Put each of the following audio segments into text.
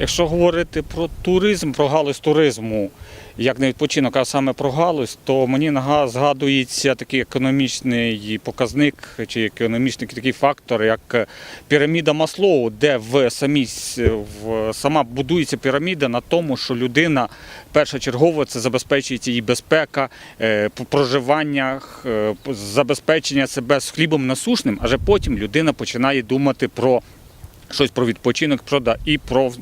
Якщо говорити про туризм, про галузь туризму, як не відпочинок, а саме про галузь, то мені згадується такий економічний показник чи економічний такий фактор, як е, піраміда Маслоу, де в самій в сама будується піраміда на тому, що людина першочергово це забезпечується її безпека, е, проживання, е, забезпечення себе з хлібом насушним, аже потім людина починає думати про щось про відпочинок прода і про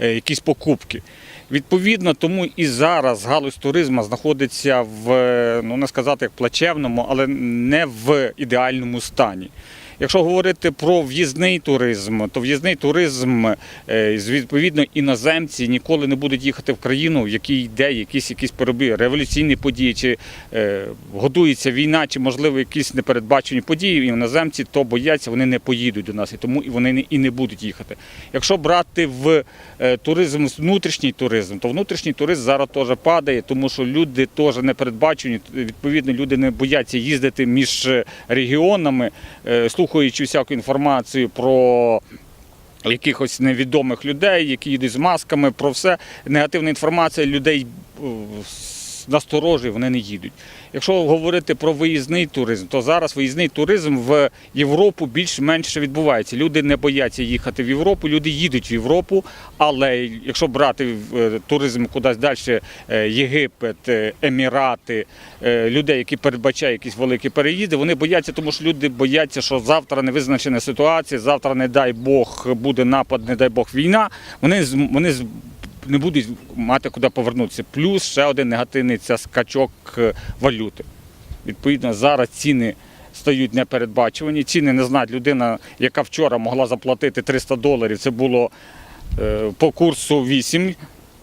е, якісь покупки. Відповідно, тому і зараз галузь туризму знаходиться в, е, ну не сказати як плачевному, але не в ідеальному стані. Якщо говорити про в'їзний туризм, то в'їзний туризм, е, відповідно, іноземці ніколи не будуть їхати в країну, в якій йде якісь якісь переби, революційні події, чи е, годується війна, чи можливо якісь непередбачені події. Іноземці то бояться, вони не поїдуть до нас, і тому і вони не і не будуть їхати. Якщо брати в е, туризм, внутрішній туризм, то внутрішній туризм зараз теж падає, тому що люди теж не передбачені. Відповідно, люди не бояться їздити між регіонами, е, слухаючи всяку інформацію про. Якихось невідомих людей, які їдуть з масками, про все. Негативна інформація людей насторожує, вони не їдуть. Якщо говорити про виїзний туризм, то зараз виїзний туризм в Європу більш-менш відбувається. Люди не бояться їхати в Європу, люди їдуть в Європу, але якщо брати е, туризм кудись далі, е, Єгипет, е, Емірати, людей, які передбачають якісь великі переїзди, вони бояться, тому що люди бояться, що завтра не визначена ситуація, завтра, не дай Бог, буде напад, не дай Бог, війна. Вони вони не будуть мати куди повернутися. Плюс ще один негативний це скачок е, валюти. Відповідно, зараз ціни стають непередбачувані. Ціни не знають людина, яка вчора могла заплатити 300 доларів. Це було е, по курсу 8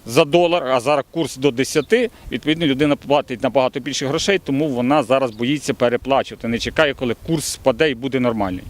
за долар, а зараз курс до 10. Відповідно, людина платить набагато більше грошей, тому вона зараз боїться переплачувати. Не чекає, коли курс спаде і буде нормальний.